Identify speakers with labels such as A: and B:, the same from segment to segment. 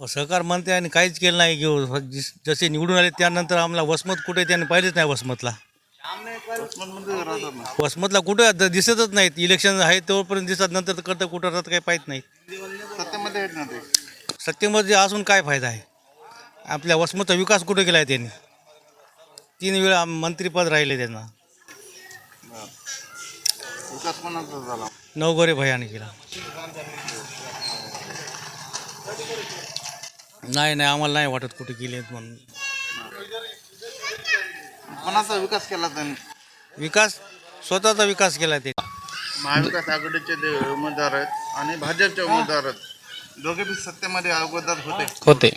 A: सहकार म्हणते आणि काहीच केलं नाही घेऊ जस- जसे निवडून आले त्यानंतर आम्हाला वसमत कुठे त्याने पाहिलेच नाही वसमतला. वसमतला कुठं आता दिसतच नाहीत. इलेक्शन आहे तोपर्यंत दिसत नंतर तर करतं कुठं राहतं काही पाहिजे नाही
B: सत्तेमध्ये आहेत ना ते?
A: सत्तेमध्ये असून काय फायदा आहे? आपल्या वसमतचा विकास कुठे केला आहे त्यांनी? तीन वेळा मंत्रीपद राहिले त्यांना.
B: विकास कोणाचा झाला?
A: नवगोरे भयाने केला नाही नाही आम्हाला नाही वाटत कुठे गेले म्हणून.
B: कोणाचा विकास केला त्यांनी?
A: विकास स्वतःचा विकास केला ते
B: महाविकास आघाडीचे जे उमेदवार आहेत आणि भाजपचे उमेदवार आहेत दोघे बी सत्तेमध्ये अगोदर होते.
C: होते.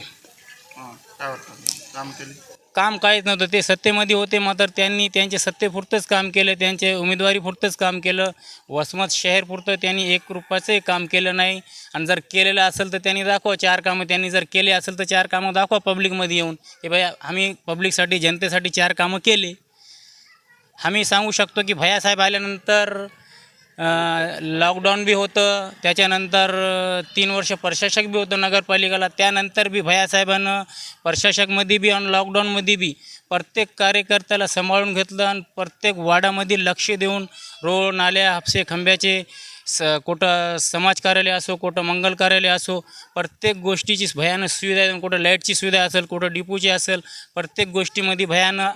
B: हां, काय वाटतं? काम केली?
C: काम काहीच नव्हतं. ते सत्तेमध्ये होते मात्र त्यांनी त्यांचे सत्तेपुरतंच काम केलं. त्यांचे उमेदवारीपुरतंच काम केलं. वसमत शहरपुरतं त्यांनी एक रुपयाचंही काम केलं नाही. आणि जर केलेलं असेल तर त्यांनी दाखवा चार कामं. त्यांनी जर केले असेल तर चार कामं दाखवा पब्लिकमध्ये येऊन. की भाई आम्ही पब्लिकसाठी जनतेसाठी चार कामं केले. आम्ही सांगू शकतो की भैयासाहेब आल्यानंतर लॉकडाऊन बी होतं त्याच्यानंतर तीन वर्ष प्रशासक बी होतं नगरपालिकेला त्यानंतर बी भयासाहेबानं प्रशासकमध्ये बी आणि लॉकडाऊनमध्ये बी प्रत्येक कार्यकर्त्याला सांभाळून घेतलं आणि प्रत्येक वाडामध्ये लक्ष देऊन रोड नाल्या हापसे खंब्याचे स कुठं समाज कार्यालय असो कुठं मंगल कार्यालय असो प्रत्येक गोष्टीची भयानं सुविधा आहे. कुठं लाईटची सुविधा असेल कुठं डिपूची असेल प्रत्येक गोष्टीमध्ये भयानं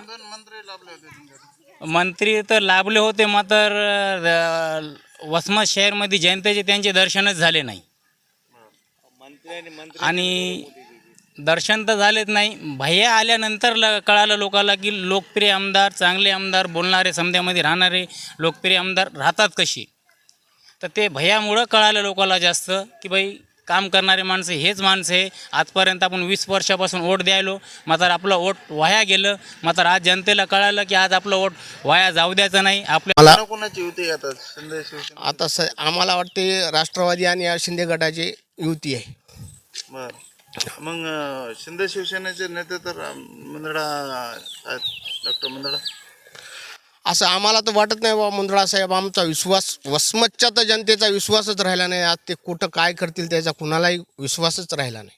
B: मंत्री
C: तर लाभले होते मात्र अ, वसमत शहरमध्ये जनतेचे त्यांचे दर्शनच झाले नाही. आणि दर्शन तर झालेच नाही. भैया आल्यानंतर ल कळालं लोकाला की लोकप्रिय आमदार चांगले आमदार बोलणारे समध्यामध्ये राहणारे लोकप्रिय आमदार राहतात कशी तर ते भैयामुळं कळालं लोकाला जास्त की बाई काम करणारे माणसं हेच माणसं आहे. आजपर्यंत आपण वीस वर्षापासून वोट द्यायलो. मात्र आपलं वोट वाया गेलं. मात्र आज जनतेला कळालं की आज आपलं वोट वाया जाऊ द्यायचं नाही. आपल्या
B: मला कोणाची युती आता? शिंदे शिवसेना.
D: आता स आम्हाला वाटते राष्ट्रवादी आणि या शिंदे गटाची युती आहे.
B: बर. मग शिंदे शिवसेनेचे नेते तर मुंदडा डॉक्टर मुंदडा
D: असं आम्हाला तर वाटत नाही बा मुंद्रा साहेब आमचा विश्वास वसमतच्या तर जनतेचा विश्वासच राहिला नाही. आज ते कुठं काय करतील त्याचा कुणालाही विश्वासच राहिला नाही.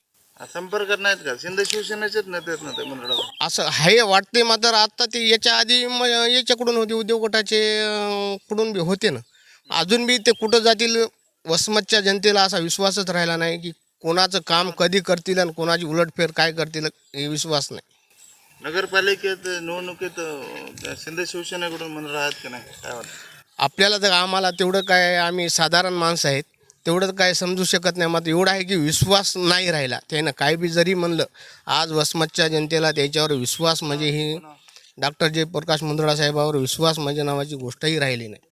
B: संपर्क नाहीत का? शिंदे शिवसेनेचेच नेते आहेत ना ते मुंदडा
D: असं हे वाटते मात्र आता ते याच्या आधी म याच्याकडून होते उद्योग गटाचे अं, कडून बी होते ना. अजून बी ते कुठं जातील वसमतच्या जनतेला असा विश्वासच राहिला नाही की कोणाचं काम कधी करतील आणि कोणाची उलटफेर काय करतील हे विश्वास नाही.
B: नगरपालिकेत निवडणुकीत अं, शिंदे शिवसेनेकडून म्हणून राहत की नाही? काय वाटतं?
D: आपल्याला तर आम्हाला तेवढं काय आम्ही साधारण माणसं आहेत. तेवढं काय समजू शकत नाही. मात्र एवढं आहे की विश्वास नाही राहिला. त्यानं काय बी जरी म्हणलं आज वसमतच्या जनतेला त्याच्यावर विश्वास म्हणजे ही डॉक्टर जयप्रकाश मुंदडा साहेबावर विश्वास म्हणजे नावाची गोष्टही राहिली नाही.